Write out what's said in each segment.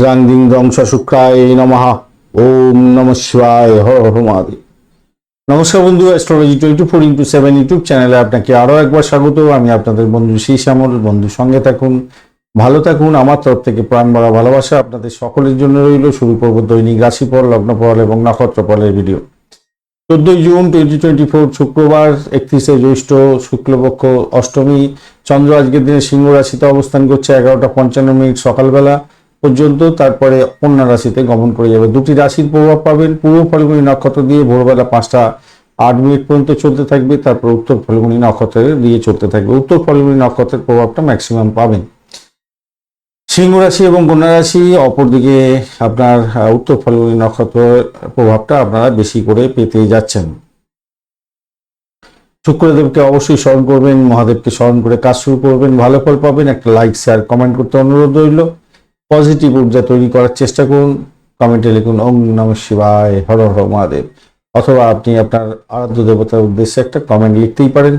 ভদ্রাং দিং ধ্বংস শুক্রায় নমঃ। ওম নম শিবায়, হর নমস্কার বন্ধু astrology twenty four into seven YouTube চ্যানেলে আপনাকে আরও একবার স্বাগত। আমি আপনাদের বন্ধু শ্রী শ্যামল বন্ধুর সঙ্গে থাকুন, ভালো থাকুন। আমার তরফ থেকে প্রাণ ভরা ভালোবাসা আপনাদের সকলের জন্য রইল। শুরু করব দৈনিক রাশিফল, লগ্নফল এবং নক্ষত্রফলের ভিডিও চোদ্দই জুন টোয়েন্টি টোয়েন্টি ফোর শুক্রবার, একত্রিশে জ্যৈষ্ঠ, শুক্লপক্ষ, অষ্টমী। চন্দ্র আজকের দিনে সিংহ রাশিতে অবস্থান করছে এগারোটা পঞ্চান্ন মিনিট সকালবেলা। পর্যন্ত তারপরে কন্যা রাশিতে গমন করে যাবে। দুটি রাশির প্রভাব পাবেন। পূর্ব ফাল্গুনী নক্ষত্র দিয়ে ভোরবেলা পাঁচটা আট মিনিট পর্যন্ত চলতে থাকবে। তারপর উত্তর ফাল্গুনী নক্ষত্রের দিয়ে চলতে থাকবে। উত্তর ফাল্গুনী নক্ষত্রের প্রভাবটা ম্যাক্সিমাম পাবেন। সিংহ রাশি এবং কন্যা রাশি, অপরদিকে আপনার উত্তর ফাল্গুনী নক্ষত্রের প্রভাবটা আপনারা বেশি করে পেতে যাচ্ছেন। শুক্রদেবকে অবশ্যই স্মরণ করবেন, মহাদেবকে স্মরণ করে কাজ শুরু করবেন, ভালো ফল পাবেন। একটা লাইক শেয়ার কমেন্ট করতে অনুরোধ রইল। পজিটিভ ঊর্জা তৈরি করার চেষ্টা করুন। কমেন্টে লিখুন, ওম নম শিবায়, হর হর মহাদেব। অথবা আপনি আপনার আরাধ্য দেবতার উদ্দেশ্যে একটা কমেন্ট লিখতেই পারেন,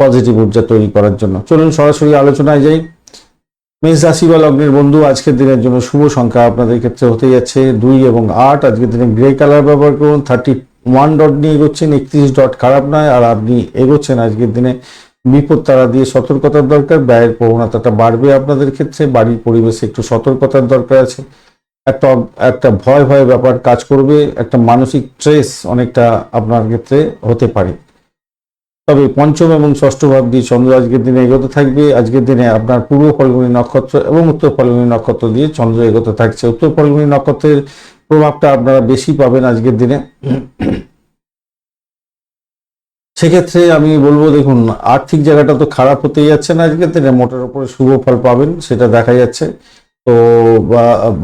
পজিটিভ ঊর্জা তৈরি করার জন্য। চলুন সরাসরি আলোচনায় যাই। মেষ রাশি বা লগ্নের বন্ধু, আজকের দিনের জন্য শুভ সংখ্যা আপনাদের ক্ষেত্রে হতে যাচ্ছে দুই এবং আট। আজকের দিনে গ্রে কালার ব্যবহার করুন থার্টি ওয়ান ডট নিয়ে এগোচ্ছেন, একত্রিশ ডট খারাপ নয়, আর আপনি এগোচ্ছেন আজকের দিনে। বিপদ তারা দিয়ে সতর্কতার দরকার, ব্যয়ের প্রবণতাটা বাড়বে আপনাদের ক্ষেত্রে, বাড়ির পরিবেশে একটু সতর্কতার দরকার আছে। একটা একটা ভয় ভয় ব্যাপার কাজ করবে, একটা মানসিক স্ট্রেস অনেকটা আপনার ক্ষেত্রে হতে পারে। তবে পঞ্চম এবং ষষ্ঠ ভাব দিয়ে চন্দ্র আজকের দিনে এগোতে থাকবে। আজকের দিনে আপনার পূর্ব ফলগুনি নক্ষত্র এবং উত্তর ফলগুনি নক্ষত্র দিয়ে চন্দ্র এগোতে থাকছে। উত্তর ফলগুনি নক্ষত্রের প্রভাবটা আপনারা বেশি পাবেন আজকের দিনে। সেক্ষেত্রে আমি বলব, দেখুন, আর্থিক জায়গাটা তো খারাপ হতেই যাচ্ছে না আজকের দিনে। মোটের উপরে শুভ ফল পাবেন, সেটা দেখা যাচ্ছে। তো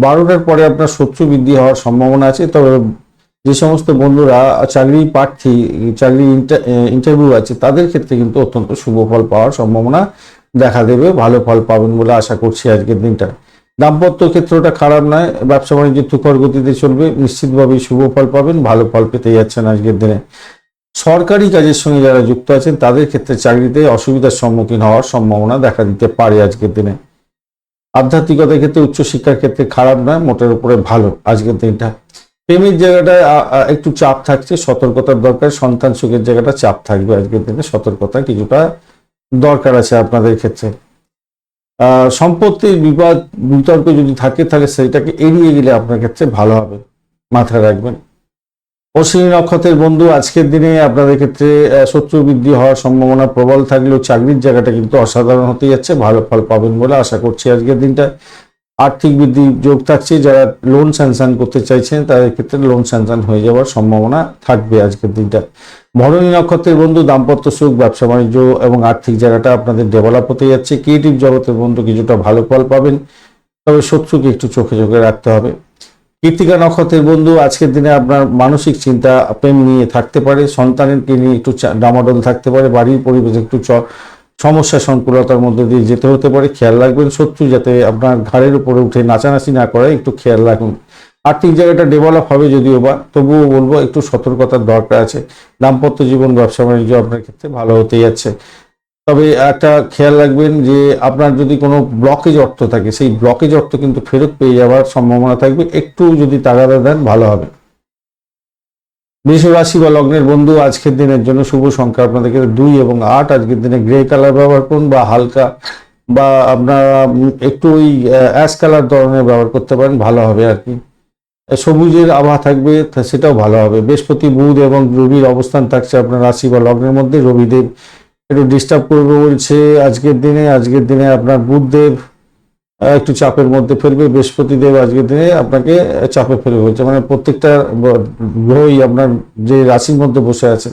বারোটার পরে আপনার শত্রু বৃদ্ধি হওয়ার সম্ভাবনা আছে। তবে যে সমস্ত বন্ধুরা, চাকরি প্রার্থী, চাকরি ইন্টারভিউ আছে, তাদের ক্ষেত্রে কিন্তু অত্যন্ত শুভ ফল পাওয়ার সম্ভাবনা দেখা দেবে। ভালো ফল পাবেন বলে আশা করছি আজকের দিনটা। দাম্পত্য ক্ষেত্রটা খারাপ নয় ব্যবসা বাণিজ্য তুখর গতিতে চলবে। নিশ্চিতভাবেই শুভ ফল পাবেন, ভালো ফল পেতে যাচ্ছেন আজকের দিনে। সরকারি কাজের সঙ্গে যারা যুক্ত আছেন, তাদের ক্ষেত্রে চাকরিতে অসুবিধার সম্মুখীন হওয়ার সম্ভাবনা দেখা দিতে পারে আজকের দিনে। আধ্যাত্মিকতার ক্ষেত্রে, উচ্চশিক্ষার ক্ষেত্রে খারাপ নয়, মোটের উপরে ভালো আজকের দিনটা। প্রেমের জায়গাটায় একটু চাপ থাকছে, সতর্কতার দরকার, সন্তান সুখের জায়গাটা চাপ থাকবে আজকের দিনে, সতর্কতা কিছুটা দরকার আছে আপনাদের ক্ষেত্রে। সম্পত্তির বিবাদ, বিতর্ক যদি থাকে, তাহলে সেটাকে এড়িয়ে গেলে আপনার ক্ষেত্রে ভালো হবে। মাথায় রাখবেন। অশ্বিনী নক্ষত্রের বন্ধু, আজকের দিনে আপনাদের ক্ষেত্রে শত্রু বৃদ্ধি হওয়ার সম্ভাবনা প্রবল থাকলেও চাকরির জায়গাটা কিন্তু অসাধারণ হতে যাচ্ছে, ভালো ফল পাবেন বলে আশা করছি আজকের দিনটা। আর্থিক বৃদ্ধি যোগ থাকছে, যারা লোন স্যাংশন করতে চাইছেন, তাদের ক্ষেত্রে লোন স্যাংশন হয়ে যাওয়ার সম্ভাবনা থাকবে আজকের দিনটা। ভরণী নক্ষত্রের বন্ধু, দাম্পত্য সুখ, ব্যবসা বাণিজ্য এবং আর্থিক জায়গাটা আপনাদের ডেভেলপ হতে যাচ্ছে। ক্রিয়েটিভ জগতের বন্ধু কিছুটা ভালো ফল পাবেন, তবে শত্রুকে একটু চোখে চোখে রাখতে হবে। কৃতিকা নক্ষত্রের বন্ধু, আজকের দিনে আপনার মানসিক চিন্তা, প্রেম নিয়ে থাকতে পারে সন্তানেরকে নিয়ে একটু ডামাডোল থাকতে পারে, বাড়ির পরিবেশ একটু সমস্যা সংকুলতার মধ্যে দিয়ে যেতে হতে পারে। খেয়াল রাখবেন শত্রু যাতে আপনার ঘাড়ের উপরে উঠে নাচানাচি না করে, একটু খেয়াল রাখুন। আর্থিক জায়গাটা ডেভেলপ হবে যদিও বা, তবুও বলব একটু সতর্কতার দরকার আছে। দাম্পত্য জীবন ব্যবসা বাণিজ্য আপনার ক্ষেত্রে ভালো হতে যাচ্ছে। তবে একটা খেয়াল রাখবেন যে আপনার যদি কোনো ব্লকেজ অর্থ থাকে, সেই ব্লকেজ অর্থ কিন্তু ফেরত পেয়ে যাওয়ার সম্ভাবনা থাকবে। একটু যদি তাগাদা দেন, ভালো হবে। বৃষ রাশি বা লগ্নের বন্ধু, আজকের দিনের জন্য শুভ সংখ্যা আপনাদের ক্ষেত্রে দুই এবং আট। আজকের দিনে গ্রে কালার ব্যবহার করুন বা হালকা বা আপনারা একটু ওই অ্যাশ কালার ধরনের ব্যবহার করতে পারেন, ভালো হবে আর কি। সবুজের আভা থাকবে সেটাও ভালো হবে। বৃহস্পতি, বুধ এবং রবির অবস্থান থাকছে আপনার রাশি বা লগ্নের মধ্যে। রবিদেব একটু ডিস্টার্ব করবে বলছে, আজকের দিনে আজকের দিনে আপনার বুধদেব একটু চাপের মধ্যে ফেলবে, বৃহস্পতিদেব আজকের দিনে আপনাকে চাপে ফেলবে বলছে। মানে প্রত্যেকটা গ্রহই আপনার যে রাশির মধ্যে বসে আছে,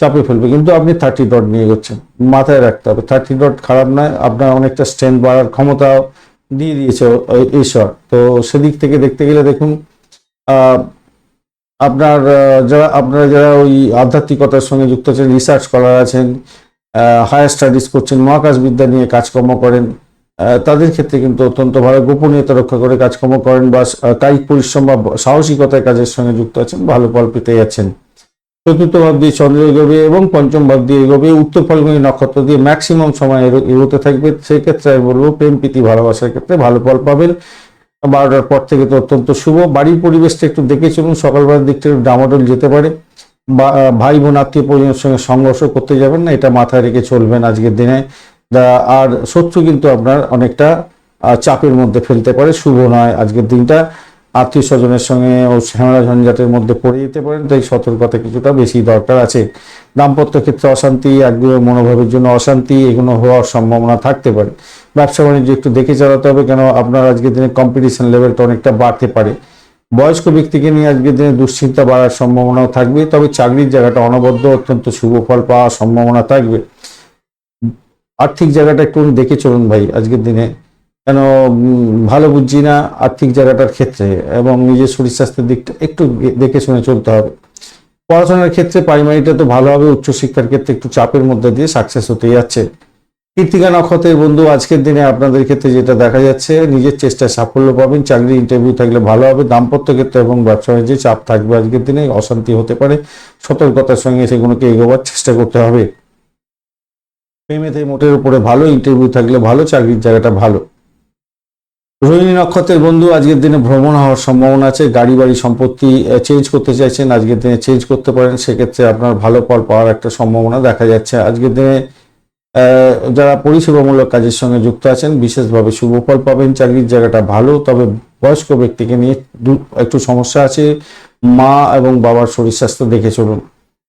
চাপে ফেলবে। কিন্তু আপনি থার্টি ডট নিয়ে যাচ্ছেন, মাথায় রাখতে হবে। থার্টি ডট খারাপ নয়, আপনার অনেকটা স্ট্রেংথ বাড়ার ক্ষমতা দিয়ে দিয়েছে ঈশ্বর। তো সেদিক থেকে দেখতে গেলে দেখুন আপনার যারা, আপনারা যারা ওই আধ্যাত্মিকতার সঙ্গে যুক্ত আছেন রিসার্চ স্কলার আছেন হায়ার স্টাডিজ করছেন মহাকাশ বিদ্যা নিয়ে কাজকর্ম করেন। তাদের ক্ষেত্রে কিন্তু অত্যন্ত ভালো গোপনীয়তা রক্ষা করে কাজকর্ম করেন বা কায়িক পরিশ্রম বা সাহসিকতার কাজের সঙ্গে যুক্ত আছেন, ভালো ফল পেতে যাচ্ছেন। চতুর্থ ভাব দিয়ে চন্দ্র এগোবে এবং পঞ্চম ভাব দিয়ে এগোবে, উত্তর ফাল্গুনী নক্ষত্র দিয়ে ম্যাক্সিমাম সময় এগোতে থাকবে। সেক্ষেত্রে আমি বলব প্রেম, প্রীতি, ভালোবাসার ক্ষেত্রে ভালো ফল পাবেন। বারোটার পর থেকে তো অত্যন্ত শুভ। বাড়ির পরিবেশটা একটু দেখে চলুন, সকালবেলার দিকটা একটু ডামাডোল যেতে পারে। ভাই বোন, আত্মীয় পরিজনের সঙ্গে সংঘর্ষ করতে যাবেন না, এটা মাথায় রেখে চলবেন আজকের দিনে। আর শত্রু কিন্তু আপনার অনেকটা চাপের মধ্যে ফেলতে পারে, শুভ নয় আজকের দিনটা। আত্মীয় স্বজনের সঙ্গে ও ঝামেলা ঝঞ্ঝাটের মধ্যে পড়ে যেতে পারেন, তাই সতর্কতা কিছুটা বেশি দরকার আছে। দাম্পত্য ক্ষেত্রে অশান্তি, একগুলো মনোভাবের জন্য অশান্তি, এগুলো হওয়ার সম্ভাবনা থাকতে পারে। ব্যবসা বাণিজ্য একটু দেখে চালাতে হবে, কেন আপনার আজকের দিনে কম্পিটিশন লেভেলটা অনেকটা বাড়তে পারে। বয়স্ক ব্যক্তিকে নিয়ে আজকের দিনে দুশ্চিন্তা বাড়ার সম্ভাবনাও থাকবে, তবে চাকরির জায়গাটা অনবদ্য, অত্যন্ত শুভ ফল পাওয়ার সম্ভাবনা থাকবে। আর্থিক জায়গাটা একটু দেখে চলুন ভাই আজকের দিনে। কেন ভালো বুঝছি না আর্থিক জায়গাটার ক্ষেত্রে এবং নিজের শরীর স্বাস্থ্যের দিকটা একটু দেখে শুনে চলতে হবে। পড়াশোনার ক্ষেত্রে প্রাইমারিটা তো ভালো হবে উচ্চশিক্ষার ক্ষেত্রে একটু চাপের মধ্যে দিয়ে সাকসেস হতে যাচ্ছে। কৃতিকা নক্ষত্রের বন্ধু, আজকের দিনে আপনাদের ক্ষেত্রে যেটা দেখা যাচ্ছে, নিজের চেষ্টায় সাফল্য পাবেন, চাকরি ইন্টারভিউ থাকলে ভালো হবে, দাম্পত্য ক্ষেত্রে এবং ব্যবসা বাণিজ্যে চাপ থাকবে আজকের দিনে, অশান্তি হতে পারে, সতর্কতার সঙ্গে সেগুলোকে এগোবার চেষ্টা করতে হবে। প্রেমেতে মোটের উপরে ভালো ইন্টারভিউ থাকলে ভালো, চাকরির জায়গাটা ভালো। রোহিণী নক্ষত্রের বন্ধু, আজকের দিনে ভ্রমণ হওয়ার সম্ভাবনা আছে গাড়ি বাড়ি সম্পত্তি চেঞ্জ করতে চাইছেন, আজকের দিনে চেঞ্জ করতে পারেন, সেক্ষেত্রে আপনার ভালো ফল পাওয়ার একটা সম্ভাবনা দেখা যাচ্ছে। আজকের দিনে যারা পরিষেবামূলক কাজের সঙ্গে যুক্ত আছেন, বিশেষভাবে শুভ ফল পাবেন। চাকরির জায়গাটা ভালো, তবে বয়স্ক ব্যক্তিকে নিয়ে একটু সমস্যা আছে। মা এবং বাবার শরীর স্বাস্থ্য দেখে চলুন।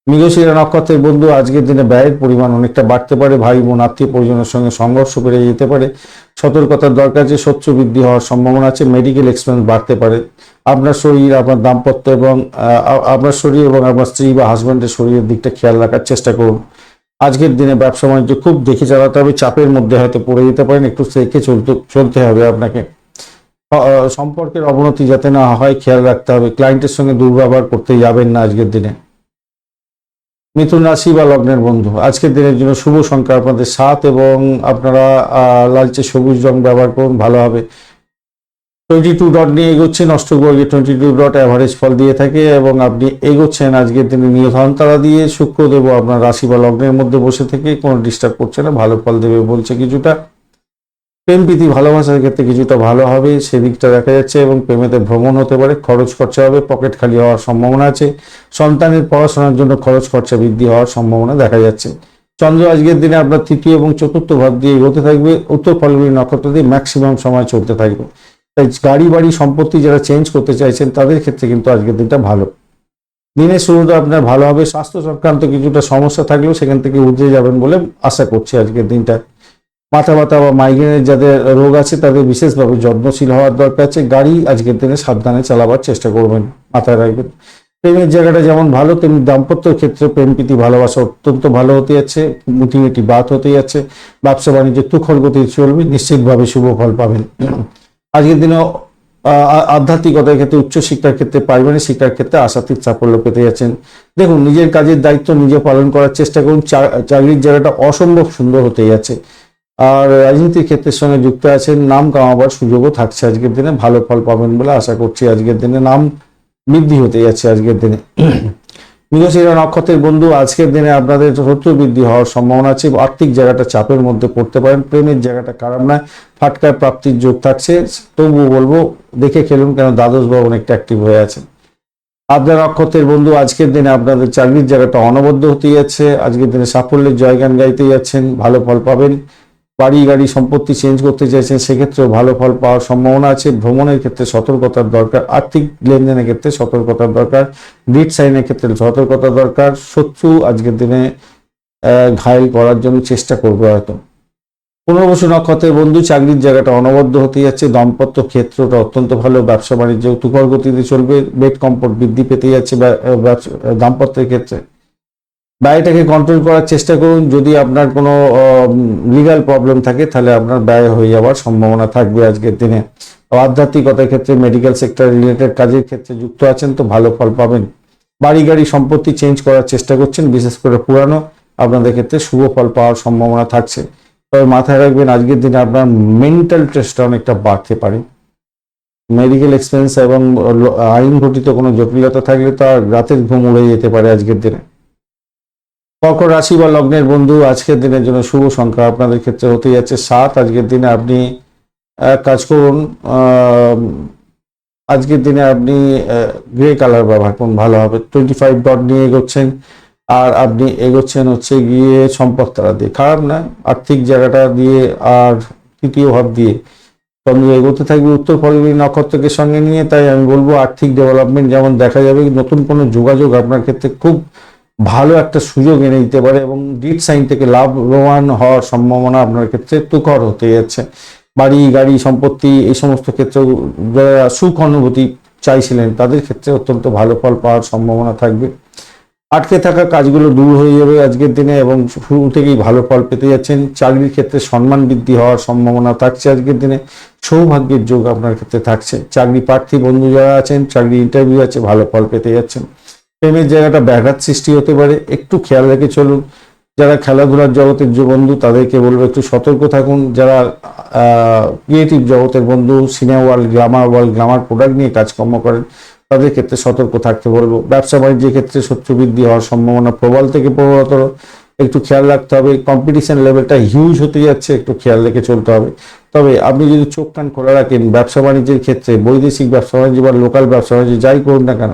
মৃগশিরা নক্ষত্রের বন্ধু, আজকের দিনে ব্যয়ের পরিমাণ অনেকটা বাড়তে পারে। ভাই বোন, আত্মীয় পরিজনের সঙ্গে সংঘর্ষ বেড়ে যেতে পারে। সতর্কতার দরকার যে শত্রু বৃদ্ধি হওয়ার সম্ভাবনা আছে। মেডিকেল এক্সপেন্স বাড়তে পারে। আপনার শরীর, আপনার দাম্পত্য এবং আপনার শরীর এবং আপনার স্ত্রী বা হাজব্যান্ডের শরীরের দিকটা খেয়াল রাখার চেষ্টা করুন। আজকের দিনে ব্যবসা বাণিজ্য খুব দেখে চালাতে হবে, চাপের মধ্যে হয়তো পড়ে যেতে পারেন, একটু দেখে চলতে চলতে হবে আপনাকে। সম্পর্কের অবনতি যাতে না হয়, খেয়াল রাখতে হবে ক্লায়েন্টের সঙ্গে দুর্ব্যবহার করতে যাবেন না আজকের দিনে। মিথুন রাশি বা লগ্নের বন্ধু, আজকের দিনের জন্য শুভ সংখ্যা আপনাদের সাত এবং আপনারা লালচে সবুজ রং ব্যবহার করুন, ভালো হবে। টোয়েন্টি টু ডট নিয়ে এগোচ্ছেন, অষ্টবর্গে টোয়েন্টি টু ডট অ্যাভারেজ ফল দিয়ে থাকে এবং আপনি এগোচ্ছেন আজকের দিনে নির্ধারণ তারা দিয়ে শুক্রদেব আপনার রাশি বা লগ্নের মধ্যে বসে থেকে কোনো ডিস্টার্ব করছে না, ভালো ফল দেবে বলছে কিছুটা। প্রেম, প্রীতি, ভালোবাসার ক্ষেত্রে কিছুটা ভালো হবে, সেদিকটা দেখা যাচ্ছে এবং প্রেমেতে ভ্রমণ হতে পারে, খরচ খরচা হবে, পকেট খালি হওয়ার সম্ভাবনা আছে, সন্তানের পড়াশোনার জন্য খরচ খরচা বৃদ্ধি হওয়ার সম্ভাবনা দেখা যাচ্ছে। চন্দ্র আজকের দিনে আপনার তৃতীয় এবং চতুর্থ ভাব দিয়ে এগোতে থাকবে, উত্তর ফলগুলি নক্ষত্র দিয়ে ম্যাক্সিমাম সময় চলতে থাকবে। তাই গাড়ি, বাড়ি সম্পত্তি যারা চেঞ্জ করতে চাইছেন, তাদের ক্ষেত্রে কিন্তু আজকের দিনটা ভালো। দিনের শুরুটা আপনার ভালো হবে। স্বাস্থ্য সংক্রান্ত কিছুটা সমস্যা থাকলেও সেখান থেকে উঠে যাবেন বলে আশা করছি আজকের দিনটা। মাথা ব্যথা বা মাইগ্রেনের যাদের রোগ আছে, তাদের বিশেষভাবে যত্নশীল হওয়ার দরকার আছে। গাড়ি আজকের দিনে সাবধানে চালাবার চেষ্টা করবেন, মাথায় রাখবেন। প্রেমের জায়গাটা যেমন ভালো, তেমনি দাম্পত্য ক্ষেত্রে প্রেম, প্রীতি, ভালোবাসা অত্যন্ত ভালো হতে যাচ্ছে। মুটিমুটি বাত হতে যাচ্ছে। ব্যবসা বাণিজ্য তুখর গতি চলবে। নিশ্চিতভাবে শুভ ফল পাবেন। আজকের দিনে আধ্যাত্মিকতার ক্ষেত্রে, উচ্চশিক্ষার ক্ষেত্রে, পারিবারিক শিক্ষার ক্ষেত্রে আশাতীত সাফল্য পেতে যাচ্ছেন। দেখুন, নিজের কাজের দায়িত্ব নিজে পালন করার চেষ্টা করুন। চাকরির জায়গাটা অসম্ভব সুন্দর হতে যাচ্ছে। আর রাজনীতির ক্ষেত্রের সঙ্গে যুক্ত আছেন, নাম কামাবার সুযোগও থাকছে আজকের দিনে। ভালো ফল পাবেন বলে আশা করছি আজকের দিনে নাম বৃদ্ধি হতে যাচ্ছে আজকের দিনে। মৃগশিরা নক্ষত্রের বন্ধু, আজকের দিনে আপনাদের শত্রু বৃদ্ধি হওয়ার সম্ভাবনা আছে আর্থিক জায়গাটা চাপের মধ্যে পড়তে পারেন। প্রেমের জায়গাটা খারাপ নয়, ফাটকার প্রাপ্তির যোগ থাকছে। তবুও বলব, দেখে খেলুন কেন দ্বাদশ বাবু অনেকটা অ্যাক্টিভ হয়ে আছেন। আপনার নক্ষত্রের বন্ধু, আজকের দিনে আপনাদের চাকরির জায়গাটা অনবদ্য হতে যাচ্ছে। আজকের দিনে সাফল্যের জয়গান গাইতে যাচ্ছেন, ভালো ফল পাবেন। বাড়ি গাড়ি সম্পত্তি চেঞ্জ করতে চাইছেন, সেক্ষেত্রেও ভালো ফল পাওয়ার সম্ভাবনা আছে। ভ্রমণের ক্ষেত্রে সতর্কতার দরকার, আর্থিক লেনদেনের ক্ষেত্রে সতর্কতার দরকার ডিট সাইনের ক্ষেত্রে সতর্কতা দরকার। শত্রু আজকের দিনে ঘায়েল করার জন্য চেষ্টা করবে হয়তো। পুনর্বসু নক্ষত্রের বন্ধু, চাকরির জায়গাটা অনবদ্য হতে যাচ্ছে। দাম্পত্য ক্ষেত্রটা অত্যন্ত ভালো। ব্যবসা বাণিজ্য তুখর গতিতে চলবে। বেড কম্পোর্ট বৃদ্ধি পেতে যাচ্ছে দাম্পত্যের ক্ষেত্রে। ব্যয়টাকে কন্ট্রোল করার চেষ্টা করুন। যদি আপনার কোনো লিগাল প্রবলেম থাকে, তাহলে আপনার ব্যয় হয়ে যাওয়ার সম্ভাবনা থাকবে আজকের দিনে। আধ্যাত্মিকতার ক্ষেত্রে মেডিকেল সেক্টর রিলেটেড কাজের ক্ষেত্রে যুক্ত আছেন তো ভালো ফল পাবেন। বাড়ি গাড়ি সম্পত্তি চেঞ্জ করার চেষ্টা করছেন, বিশেষ করে পুরানো, আপনাদের ক্ষেত্রে শুভ ফল পাওয়ার সম্ভাবনা থাকছে। তবে মাথায় রাখবেন, আজকের দিনে আপনার মেন্টাল স্ট্রেসটা অনেকটা বাড়তে পারে। মেডিকেল এক্সপেন্স এবং আইন ঘটিত কোনো জটিলতা থাকলে তো আর রাতের ঘুম উড়ে যেতে পারে আজকের দিনে। কর্কট রাশি বা লগ্নের বন্ধু, আজকের দিনের জন্য শুভ সংখ্যা আপনাদের ক্ষেত্রে হতে যাচ্ছে সাত। আজকের দিনে আপনি এক কাজ করুন আজকের দিনে আপনি গ্রে কালার ব্যবহার করুন ভালো হবে। টোয়েন্টি ফাইভ ডট নিয়ে এগোচ্ছেন। আর আপনি এগোচ্ছেন হচ্ছে গিয়ে সম্পদ তারা দিয়ে। খারাপ না, আর্থিক জায়গাটা দিয়ে আর তৃতীয় ভাব দিয়ে। চন্দ্র এগোতে থাকবে উত্তর ফলগুলি নক্ষত্রকে সঙ্গে নিয়ে। তাই আমি বলব আর্থিক ডেভেলপমেন্ট যেমন দেখা যাবে, নতুন কোনো যোগাযোগ আপনার ক্ষেত্রে খুব ভালো একটা সুযোগ এনে দিতে পারে এবং ডিট সাইন থেকে লাভবান হওয়ার সম্ভাবনা আপনার ক্ষেত্রে তুকর হতে যাচ্ছে। বাড়ি, গাড়ি, সম্পত্তি এই সমস্ত ক্ষেত্রে যারা সুখ অনুভূতি চাইছিলেন, তাদের ক্ষেত্রে অত্যন্ত ভালো ফল পাওয়ার সম্ভাবনা থাকবে। আটকে থাকা কাজগুলো দূর হয়ে যাবে আজকের দিনে এবং শুরু থেকেই ভালো ফল পেতে যাচ্ছেন। চাকরির ক্ষেত্রে সম্মান বৃদ্ধি হওয়ার সম্ভাবনা থাকছে আজকের দিনে। সৌভাগ্যের যোগ আপনার ক্ষেত্রে থাকছে। চাকরি প্রার্থী বন্ধু যারা আছেন, চাকরি ইন্টারভিউ আছে, ভালো ফল পেতে যাচ্ছেন। প্রেমের জায়গাটা ব্যাঘাত সৃষ্টি হতে পারে। একটু খেয়াল রেখে চলুন। যারা খেলাধুলার জগতের যে বন্ধু তাদেরকে বলব একটু সতর্ক থাকুন। যারা ক্রিয়েটিভ জগতের বন্ধু cinema world glamour world glamour product নিয়ে কাজকর্ম করেন, তাদের ক্ষেত্রে সতর্ক থাকতে বলব। ব্যবসা বাণিজ্যের ক্ষেত্রে শত্রু বৃদ্ধি হওয়ার সম্ভাবনা প্রবল থেকে প্রবলতর। একটু খেয়াল রাখতে হবে কম্পিটিশন লেভেলটা হিউজ হতে যাচ্ছে, একটু খেয়াল রেখে চলতে হবে। তবে আপনি যদি চোখ কান খোলা রাখেন, ব্যবসা বাণিজ্যের ক্ষেত্রে বৈদেশিক ব্যবসা বাণিজ্য বা লোকাল ব্যবসা বাণিজ্য, যাই করুন না কেন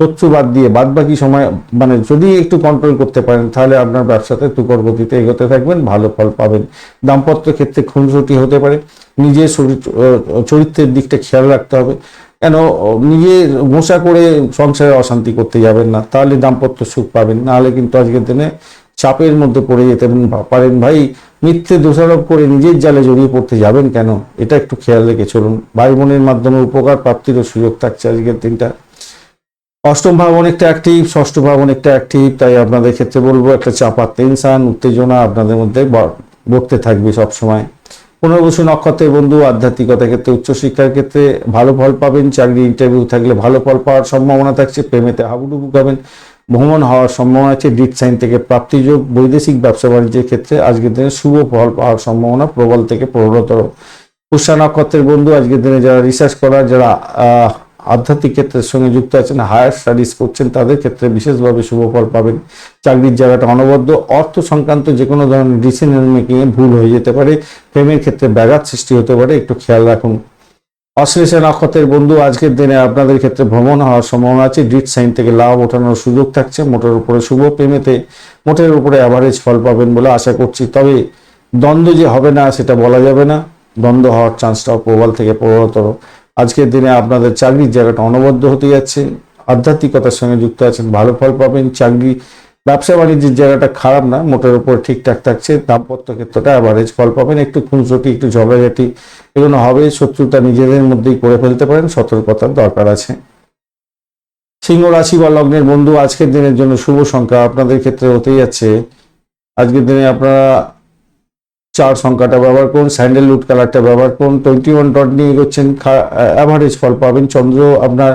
শত্রু বাদ দিয়ে বাদ বাকি সময় মানে যদি একটু কন্ট্রোল করতে পারেন, তাহলে আপনার ব্যবসাতে তুকর গতিতে এগোতে থাকবেন, ভালো ফল পাবেন। দাম্পত্য ক্ষেত্রে খুনসুটি হতে পারে। নিজের চরিত্রের দিকটা খেয়াল রাখতে হবে। কেন, নিজে গোসা করে সংসারে অশান্তি করতে যাবেন না, তাহলে দাম্পত্য সুখ পাবেন। নাহলে কিন্তু আজকের দিনে চাপের মধ্যে পড়ে যেতে পারেন। ভাই, মিথ্যে দোষারোপ করে নিজের জালে জড়িয়ে পড়তে যাবেন কেন? এটা একটু খেয়াল রেখে চলুন। ভাই বোনের মাধ্যমে উপকার প্রাপ্তিরও সুযোগ থাকছে আজকের দিনটা। অষ্টম ভাব অনেকটা অ্যাক্টিভ ষষ্ঠ ভাব অনেকটা অ্যাক্টিভ তাই আপনাদের ক্ষেত্রে বলব, একটা চাপা টেনশন উত্তেজনা আপনাদের মধ্যে ব- বর্তে থাকবে সবসময়। পুনর্বসু নক্ষত্রের বন্ধু আধ্যাত্মিকতার ক্ষেত্রে, উচ্চশিক্ষার ক্ষেত্রে ভালো ফল পাবেন, চাকরি ইন্টারভিউ থাকলে ভালো ফল পাওয়ার সম্ভাবনা থাকছে, প্রেমেতে হাবুডুবু খাবেন, ভ্রমণ হওয়ার সম্ভাবনা আছে ডিট সাইন থেকে প্রাপ্তিযোগ বৈদেশিক ব্যবসা বাণিজ্যের ক্ষেত্রে আজকের দিনে শুভ ফল পাওয়ার সম্ভাবনা প্রবল থেকে প্রবলতর পুষ্যা নক্ষত্রের বন্ধু, আজকের দিনে যারা রিসার্চ করার, যারা আধ্যাত্মিক ক্ষেত্রের সঙ্গে যুক্ত আছেন হায়ার স্টাডিজ করছেন, তাদের ক্ষেত্রে বিশেষভাবে শুভ ফল পাবেন। চাকরির জায়গাটা অনবদ্য, অর্থ সংক্রান্ত যে কোনো ধরনের ডিসিশন মেকিং এ ভুল হয়ে যেতে পারে, প্রেমের ক্ষেত্রে ব্যাঘাত সৃষ্টি হতে পারে, একটু খেয়াল রাখুন। অশ্লেষা নক্ষত্রের বন্ধু, আজকের দিনে আপনাদের ক্ষেত্রে ভ্রমণ হওয়ার সম্ভাবনা আছে ডিট সাইন থেকে লাভ ওঠানোর সুযোগ থাকছে, মোটের উপরে শুভ, প্রেমেতে মোটের উপরে অ্যাভারেজ ফল পাবেন বলে আশা করছি। তবে দ্বন্দ্ব যে হবে না, সেটা বলা যাবে না। দ্বন্দ্ব হওয়ার চান্সটাও প্রবল থেকে প্রবলতর। আজকের দিনে আপনাদের চাকরির জায়গাটা অনবদ্য হতে যাচ্ছে। আধ্যাত্মিকতার সঙ্গে যুক্ত আছেন, ভালো ফল পাবেন, চাকরি, ব্যবসা বাণিজ্যের জায়গাটা খারাপ না, মোটের উপর ঠিকঠাক থাকছে, দাম্পত্য ক্ষেত্রটা অ্যাভারেজ ফল পাবেন, একটু খুনসুটি, একটু ঝগড়াঝাটি এগুলো হবে, শত্রুতা নিজেদের মধ্যেই করে ফেলতে পারেন, সতর্কতার দরকার আছে। সিংহ রাশি বা লগ্নের বন্ধু, আজকের দিনের জন্য শুভ সংখ্যা আপনাদের ক্ষেত্রে হতেই যাচ্ছে। আজকের দিনে আপনারা চার সংখ্যাটা ব্যবহার করুন স্যান্ডেলউড কালারটা ব্যবহার করুন টোয়েন্টি ওয়ান ডট নিয়ে এগোচ্ছেন অ্যাভারেজ ফল পাবেন চন্দ্র, আপনার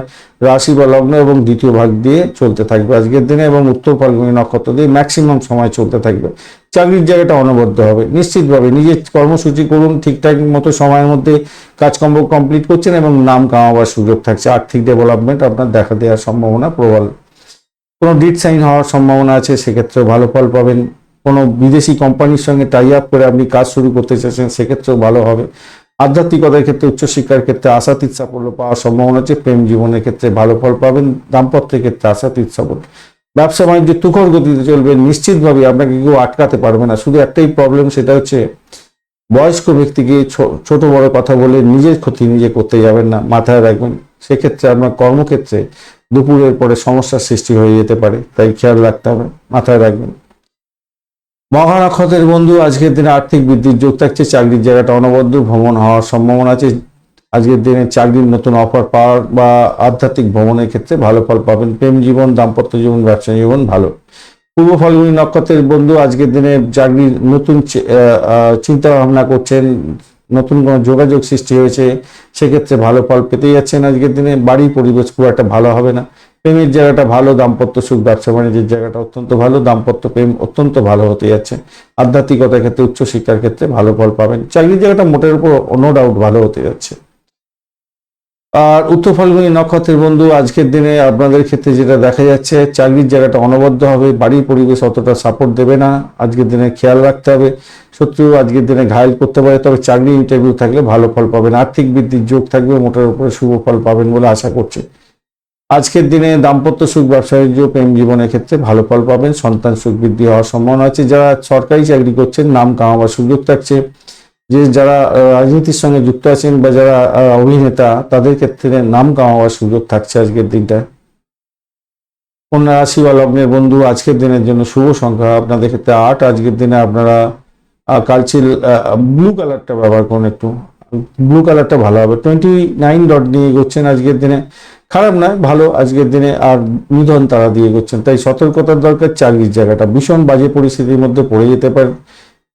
রাশি বা লগ্ন এবং দ্বিতীয় ভাগ দিয়ে চলতে থাকবে আজকের দিনে এবং উত্তর ফাল্গুনী নক্ষত্র দিয়ে ম্যাক্সিমাম সময় চলতে থাকবে। চাকরির জায়গাটা অনবদ্য হবে। নিশ্চিতভাবে নিজের কর্মসূচি করুন, ঠিকঠাক মতো সময়ের মধ্যে কাজকর্ম কমপ্লিট করছেন এবং নাম কামাবার সুযোগ থাকছে। আর্থিক ডেভেলপমেন্ট আপনার দেখা দেওয়ার সম্ভাবনা প্রবল। কোনো ডিট সাইন হওয়ার সম্ভাবনা আছে, সেক্ষেত্রেও ভালো ফল পাবেন। কোনো বিদেশি কোম্পানির সঙ্গে টাই আপ করে আপনি কাজ শুরু করতে চাইছেন, সেক্ষেত্রেও ভালো হবে। আধ্যাত্মিকতার ক্ষেত্রে, উচ্চশিক্ষার ক্ষেত্রে আশাতীত সাফল্য পাওয়ার সম্ভাবনা আছে। প্রেম জীবনের ক্ষেত্রে ভালো ফল পাবেন, দাম্পত্যের ক্ষেত্রে আশাতীত সাফল্য। ব্যবসা বাণিজ্য তুখর গতিতে চলবে, নিশ্চিতভাবে আপনাকে কেউ আটকাতে পারবে না। শুধু একটাই প্রবলেম সেটা হচ্ছে বয়স্ক ব্যক্তিকে ছোট বড় কথা বলে নিজের ক্ষতি নিজে করতে যাবেন না, মাথায় রাখবেন। সেক্ষেত্রে আপনার কর্মক্ষেত্রে দুপুরের পরে সমস্যার সৃষ্টি হয়ে যেতে পারে, তাই খেয়াল রাখতে হবে, মাথায় রাখবেন। মহা নক্ষত্রের বন্ধু, আজকের দিনে আর্থিক বৃদ্ধির যোগ থাকছে, চাকরির জায়গাটা অনবদ্য, ভ্রমণ হওয়ার সম্ভাবনা আছে। আজকের দিনে চাকরির নতুন অফার পাওয়ার বা আধ্যাত্মিক ভ্রমণের ক্ষেত্রে ভালো ফল পাবেন। প্রেম জীবন, দাম্পত্য জীবন, ব্যবসা জীবন ভালো। পূর্ব ফাল্গুনী নক্ষত্রের বন্ধু, আজকের দিনে চাকরির নতুন চিন্তা ভাবনা করছেন, নতুন কোনো যোগাযোগ সৃষ্টি হয়েছে, সেক্ষেত্রে ভালো ফল পেতে যাচ্ছেন আজকের দিনে। বাড়ির পরিবেশ খুব একটা ভালো হবে না। প্রেমের জায়গাটা ভালো, দাম্পত্য সুখ, ব্যবসা বাণিজ্যের জায়গাটা অত্যন্ত ভালো, দাম্পত্য প্রেম অত্যন্ত ভালো হতে যাচ্ছে। আধ্যাত্মিকতার ক্ষেত্রে উচ্চশিক্ষার ক্ষেত্রে ভালো ফল পাবেন। চাকরির জায়গাটা মোটের উপর নো ডাউট ভালো হতে যাচ্ছে। আর উত্তর ফাল্গুনী নক্ষত্রের বন্ধু, আজকের দিনে আপনাদের ক্ষেত্রে যেটা দেখা যাচ্ছে, চাকরির জায়গাটা অনবদ্য হবে, বাড়ির পরিবেশ অতটা সাপোর্ট দেবে না। আজকের দিনে খেয়াল রাখতে হবে। শত্রু আজকের দিনে ঘায়ল করতে পারে, তবে চাকরি ইন্টারভিউ থাকলে ভালো ফল পাবেন। আর্থিক বৃদ্ধির যোগ থাকবে, মোটার উপরে শুভ ফল পাবেন বলে আশা করছি। আজকের দিনে দাম্পত্য সুখ ব্যবসা বাণিজ্য প্রেম জীবনের ক্ষেত্রে ভালো ফল পাবেন, সন্তান সুখ বৃদ্ধি হওয়ার সম্ভাবনা আছে। যারা সরকারি চাকরি করছেন, নাম কামাবার সুযোগ থাকছে। যে যারা রাজনীতির সঙ্গে যুক্ত আছেন বা যারা অভিনেতা, তাদের ক্ষেত্রে নাম কামাবার সুযোগ থাকছে আজকের দিনটা। কন্যা রাশি বা লগ্নের বন্ধু, আজকের দিনের জন্য শুভ সংখ্যা। আপনাদের ক্ষেত্রে আট, আজকের দিনে আপনারা কালচিল ব্লু কালারটা ব্যবহার করুন একটু। ব্লু কালারটা ভালো হবে। টোয়েন্টি নাইন ডট নিয়ে এগোচ্ছেন আজকের দিনে। খারাপ নয়, ভালো আজকের দিনে। আর নিধন তারা দিয়ে এগোচ্ছেন। তাই সতর্কতার দরকার চাকরির জায়গাটা। ভীষণ বাজে পরিস্থিতির মধ্যে পড়ে যেতে পারে,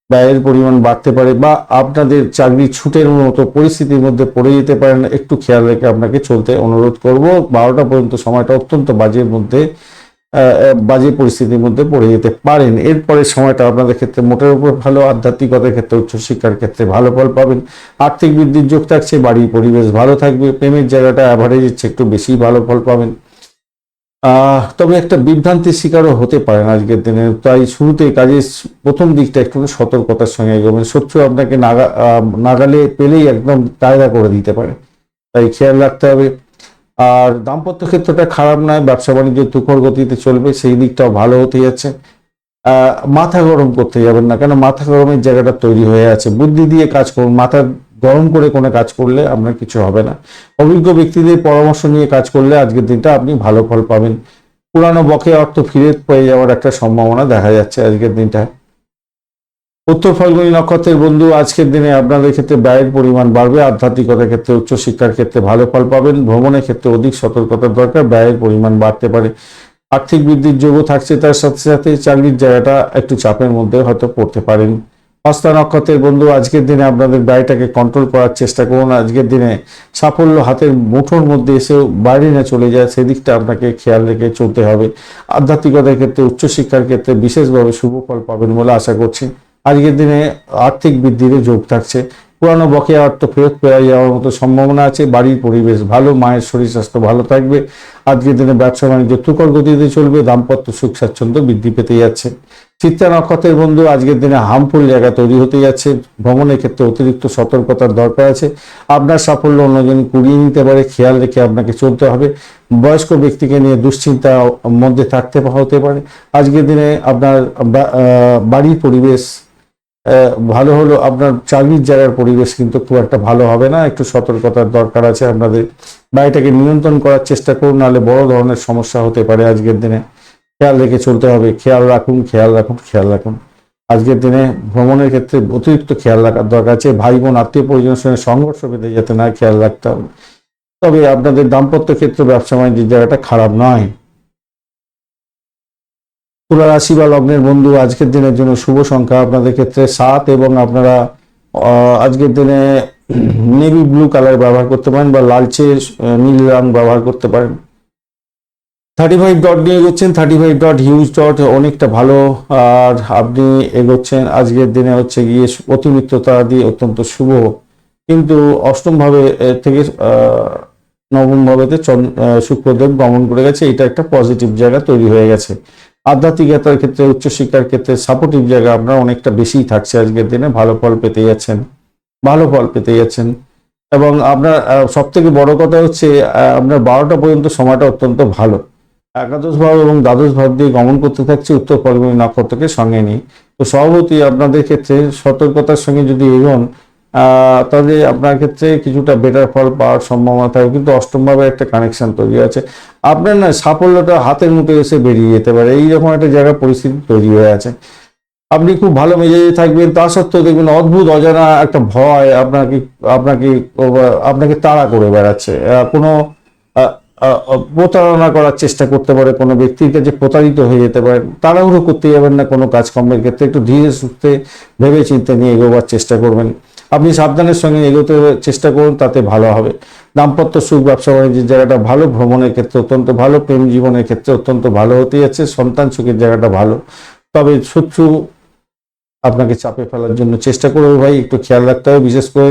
ব্যয়ের পরিমাণ বাড়তে পারে, বা আপনাদের চাকরি ছুটের মতো পরিস্থিতির মধ্যে পড়ে যেতে পারেন। একটু খেয়াল রেখে আপনাকে চলতে অনুরোধ করব। বারোটা পর্যন্ত সময়টা অত্যন্ত বাজের মধ্যে বাজে পরিস্থিতির মধ্যে পড়ে যেতে পারেন। এরপরে সময়টা আপনাদের ক্ষেত্রে মোটের উপর ভালো, আধ্যাত্মিকতার ক্ষেত্রে, উচ্চশিক্ষার ক্ষেত্রে ভালো ফল পাবেন। আর্থিক বৃদ্ধির যোগ থাকছে, বাড়ির পরিবেশ ভালো থাকবে, প্রেমের জায়গাটা অ্যাভারেজ একটু বেশি ভালো ফল পাবেন। তবে একটা বিভ্রান্তির শিকারও হতে পারেন আজকের দিনে। তাই শুরুতে কাজের প্রথম দিকটা একটু সতর্কতার সঙ্গে এগোবেন। শত্রু আপনাকে নাগা নাগালে পেলেই একদম কায়দা করে দিতে পারে। তাই খেয়াল রাখতে হবে। আর দাম্পত্য ক্ষেত্রটা খারাপ নয়, ব্যবসা বাণিজ্য তুখর গতিতে চলবে, সেই দিকটাও ভালো হতে যাচ্ছে। মাথা গরম করতে যাবেন না কেন? মাথা গরমের জায়গাটা তৈরি হয়ে আছে। বুদ্ধি দিয়ে কাজ করুন, মাথা গরম করে কোনো কাজ করলে আপনার কিছু হবে না। অভিজ্ঞ ব্যক্তিদের পরামর্শ নিয়ে কাজ করলে আজকের দিনটা আপনি ভালো ফল পাবেন। পুরানো বকে অর্থ ফিরে পেয়ে যাওয়ার একটা সম্ভাবনা দেখা যাচ্ছে আজকের দিনটা উত্তর ফাল্গুনী নক্ষত্রের বন্ধু, আজকের দিনে আপনাদের ক্ষেত্রে ব্যয়ের পরিমাণ বাড়বে, আধ্যাত্মিকতার ক্ষেত্রে, উচ্চশিক্ষার ক্ষেত্রে ভালো ফল পাবেন, ভ্রমণের ক্ষেত্রে অধিক সতর্কতার দরকার, ব্যয়ের পরিমাণ বাড়তে পারে। আর্থিক বৃদ্ধির যোগও থাকছে, তার সাথে সাথে চাকরির জায়গাটা একটু চাপের মধ্যে হয়তো পড়তে পারেন। হস্তা নক্ষত্রের বন্ধু, আজকের দিনে আপনাদের ব্যয়টাকে কন্ট্রোল করার চেষ্টা করুন। আজকের দিনে সাফল্য হাতের মুঠোর মধ্যে এসেও বাইরে না চলে যায়, সেদিকটা আপনাকে খেয়াল রেখে চলতে হবে। আধ্যাত্মিকতার ক্ষেত্রে, উচ্চশিক্ষার ক্ষেত্রে বিশেষভাবে শুভ ফল পাবেন বলে আশা করছি। আজকের দিনে আর্থিক বৃদ্ধির যোগ থাকছে। পুরানো বকেয়া অর্থ ফেরত পেয়ে যাওয়ার মতো সম্ভাবনা আছে। বাড়ির পরিবেশ ভালো, মায়ের শরীর স্বাস্থ্য ভালো থাকবে। আজকের দিনে ব্যবসা বাণিজ্য তুকর গতিতে চলবে। দাম্পত্য সুখ স্বাচ্ছন্দ্য বৃদ্ধি পেতে যাচ্ছে। চিত্তা নক্ষত্রের বন্ধু, আজকের দিনে হার্মফুল জায়গা তৈরি হতে যাচ্ছে। ভ্রমণের ক্ষেত্রে অতিরিক্ত সতর্কতার দরকার আছে। আপনার সাফল্য অন্যজন কুড়িয়ে নিতে পারে। খেয়াল রেখে আপনাকে চলতে হবে। বয়স্ক ব্যক্তিকে নিয়ে দুশ্চিন্তা মধ্যে থাকতে হতে পারে। আজকের দিনে আপনার বাড়ির পরিবেশ ভালো হলো। আপনার চাকরির জায়গার পরিবেশ কিন্তু খুব একটা ভালো হবে না। একটু সতর্কতার দরকার আছে আপনাদের। বাড়িটাকে নিয়ন্ত্রণ করার চেষ্টা করুন, নাহলে বড় ধরনের সমস্যা হতে পারে আজকের দিনে। খেয়াল রেখে চলতে হবে। খেয়াল রাখুন খেয়াল রাখুন খেয়াল রাখুন। আজকের দিনে ভ্রমণের ক্ষেত্রে অতিরিক্ত খেয়াল রাখার দরকার আছে। ভাই বোন, আত্মীয় পরিজনের সঙ্গে সংঘর্ষ বেঁধে যাতে না খেয়াল রাখতে হবে তবে আপনাদের দাম্পত্য ক্ষেত্রে ব্যবসা বাণিজ্যের জায়গাটা খারাপ নয়। তুলা রাশি বা লগ্নের বন্ধু আজকের দিনের জন্য শুভ সংখ্যা আপনাদের ক্ষেত্রে সাত এবং আপনারা আজকের দিনে নেভি ব্লু কালার ব্যবহার করতে পারেন বা লালচে নীল রং ব্যবহার করতে পারেন। থার্টি ফাইভ ডট নিয়ে এগোচ্ছেন। Thirty five dot huge dot অনেকটা ভালো আর আপনি এগোচ্ছেন। আজকের দিনে হচ্ছে গিয়ে অতিমিত্রতা দিয়ে অত্যন্ত শুভ। কিন্তু অষ্টম ভাবে থেকে আহ, নবম ভাবেতে চন্দ্র- শুক্রদেব গমন করে গেছে। এটা একটা পজিটিভ জায়গা তৈরি হয়ে গেছে। আধ্যাত্মিকতার ক্ষেত্রে, উচ্চশিক্ষার ক্ষেত্রে সাপোর্টিভ জায়গা আপনার অনেকটা বেশিই থাকছে আজকের দিনে। ভালো ফল পেতে যাচ্ছেন, ভালো ফল পেতে যাচ্ছেন। এবং আপনার সব থেকে বড় কথা হচ্ছে আপনার বারোটা পর্যন্ত সময়টা অত্যন্ত ভালো। একাদশ ভাব এবং দ্বাদশ ভাব দিয়ে গমন করতে থাকছে, উত্তর ফলগুনি নক্ষত্রকে সঙ্গে নিয়ে। তো সভাপতি আপনাদের ক্ষেত্রে সতর্কতার সঙ্গে যদি এগোন তাহলে আপনার ক্ষেত্রে কিছুটা বেটার ফল পাওয়ার সম্ভাবনা থাকে, কিন্তু অষ্টমভাবে একটা কানেকশন তৈরি আছে। আপনার না সাফল্যটা হাতের মুঠে এসে বেরিয়ে যেতে পারে, এইরকম একটা জায়গা পরিস্থিতি তৈরি হয়ে আছে। আপনি খুব ভালো মেজাজে থাকবেন, তা সত্ত্বেও দেখবেন অদ্ভুত, অজানা একটা ভয় আপনাকে আপনাকে আপনাকে তাড়া করে বেড়াচ্ছে। কোনো প্রতারণা করার চেষ্টা করতে পারে, কোনো ব্যক্তির কাছে প্রতারিত হয়ে যেতে পারে, তাড়াহুড়ো করতে যাবেন না কোনো কাজকর্মের ক্ষেত্রে, একটু ধীরে সুস্থে ভেবে চিন্তে নিয়ে এগোবার চেষ্টা করবেন। আপনি সাবধানের সঙ্গে এগোতে চেষ্টা করুন, তাতে ভালো হবে। দাম্পত্য সুখ, ব্যবসা বাণিজ্যের জায়গাটা ভালো, ভ্রমণের ক্ষেত্রে অত্যন্ত ভালো, প্রেম জীবনের ক্ষেত্রে অত্যন্ত ভালো হতে যাচ্ছে, সন্তান সুখের জায়গাটা ভালো। তবে শত্রু আপনাকে চাপে ফেলার জন্য চেষ্টা করবে ভাই, একটু খেয়াল রাখতে হবে, বিশেষ করে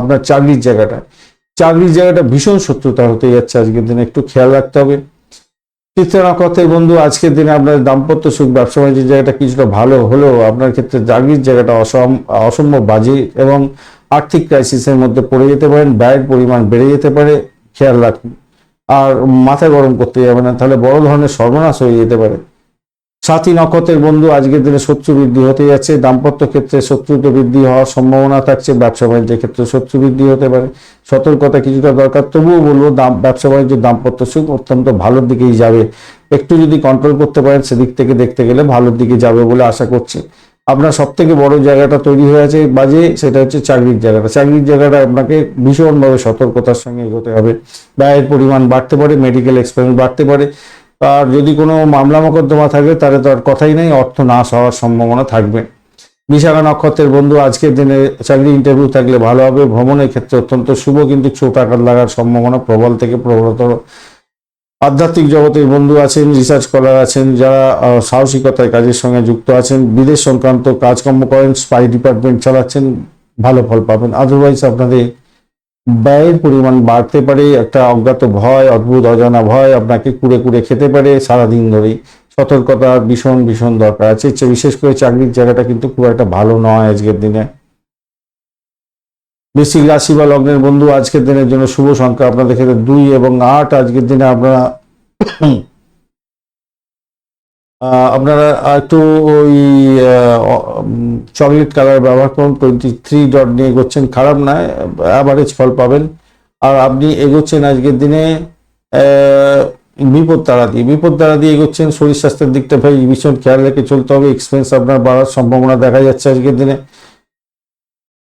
আপনার চাকরির জায়গাটা। চাকরির জায়গাটা ভীষণ শত্রুতা হতে যাচ্ছে আজকের দিনে, একটু খেয়াল রাখতে হবে। চিত্রা নক্ষত্রের বন্ধু, আজকের দিনে আপনার দাম্পত্য সুখ, ব্যবসা বাণিজ্যের জায়গাটা কিছুটা ভালো হলেও আপনার ক্ষেত্রে জাগির জায়গাটা অসম, অসম্ভব বাজে এবং আর্থিক ক্রাইসিসের মধ্যে পড়ে যেতে পারেন, ব্যয়ের পরিমাণ বেড়ে যেতে পারে, খেয়াল রাখুন। আর মাথা গরম করতে যাবে না, তাহলে বড় ধরনের সর্বনাশ হয়ে যেতে পারে। সাথী নক্ষত্রের বন্ধু, আজকের দিনে শত্রু বৃদ্ধি হতে যাচ্ছে। দাম্পত্য ক্ষেত্রে শত্রুতা বৃদ্ধি হওয়ার সম্ভাবনা থাকছে, ব্যবসা বাণিজ্যের ক্ষেত্রে শত্রু বৃদ্ধি হতে পারে। সতর্কতা কিছুটা দরকার, তবুও বলব, দাম, ব্যবসা বাণিজ্যের দাম্পত্য সুখ অত্যন্ত ভালোর দিকেই যাবে। একটু যদি কন্ট্রোল করতে পারেন, সেদিক থেকে দেখতে গেলে ভালোর দিকে যাবে বলে আশা করছি। আপনার সব থেকে বড় জায়গাটা তৈরি হয়ে আছে বাজে সেটা হচ্ছে চাকরির জায়গাটা। চাকরির জায়গাটা আপনাকে ভীষণভাবে সতর্কতার সঙ্গে এগোতে হবে। ব্যয়ের পরিমাণ বাড়তে পারে মেডিকেল এক্সপেন্স বাড়তে পারে। আর যদি কোনো মামলা মোকদ্দমা থাকে, তাহলে তো আর কথাই নেই, অর্থ নাশ হওয়ার সম্ভাবনা থাকবে। বিশাখা নক্ষত্রের বন্ধু, আজকের দিনে চাকরি ইন্টারভিউ থাকলে ভালো হবে, ভ্রমণের ক্ষেত্রে অত্যন্ত শুভ, কিন্তু চোট আঘাত লাগার সম্ভাবনা প্রবল থেকে প্রবলতর। আধ্যাত্মিক জগতের বন্ধু আছেন রিসার্চ কলার আছেন, যারা সাহসিকতার কাজের সঙ্গে যুক্ত আছেন, বিদেশ সংক্রান্ত কাজকর্ম করেন স্পাই ডিপার্টমেন্ট চালাচ্ছেন, ভালো ফল পাবেন। আদারওয়াইজ আপনাদের ব্যয়ের পরিমাণ বাড়তে পারে, একটা অজ্ঞাত ভয়, অদ্ভুত, অজানা ভয় আপনাকে কুড়ে কুড়ে খেতে পারে সারাদিন ধরেই। সতর্কতা ভীষণ ভীষণ দরকার আছে। বিশেষ করে চাকরির জায়গাটা কিন্তু খুব একটা ভালো নয় আজকের দিনে। বেশি রাশি বা লগ্নের বন্ধু আজকের দিনের জন্য শুভ সংখ্যা আপনাদের ক্ষেত্রে দুই এবং আট। আজকের দিনে আপনারা আপনারা একটু ওই চকলেট কালার ব্যবহার করুন টোয়েন্টি থ্রি ডট নিয়ে এগোচ্ছেন, খারাপ না অ্যাভারেজ ফল পাবেন। আর আপনি এগোচ্ছেন আজকের দিনে বিপদ তারা দিয়ে। বিপদ তারা দিয়ে এগোচ্ছেন, শরীর স্বাস্থ্যের দিকটা ভাই ভীষণ খেয়াল রেখে চলতে হবে এক্সপেন্স আপনার বাড়ার সম্ভাবনা দেখা যাচ্ছে আজকের দিনে।